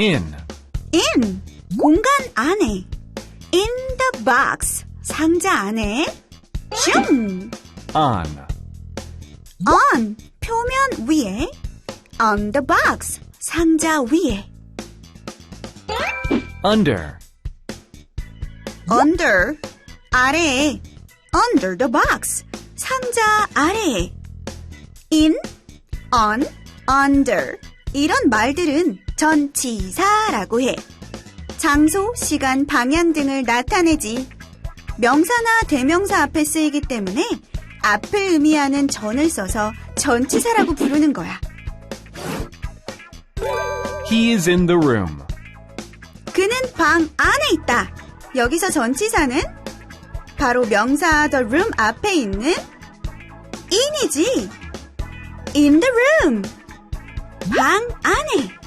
In. in 공간 안에 in the box 상자 안에 슝 On. on 표면 위에 on the box 상자 위에 Under. under 아래에 under the box 상자 아래에 in on under 이런 말들은 전치사라고 해. 장소, 시간, 방향 등을 나타내지. 명사나 대명사 앞에 쓰이기 때문에 앞을 의미하는 전을 써서 전치사라고 부르는 거야. He is in the room. 그는 방 안에 있다. 여기서 전치사는 바로 명사 the room 앞에 있는 in이지. in the room. 방 안에.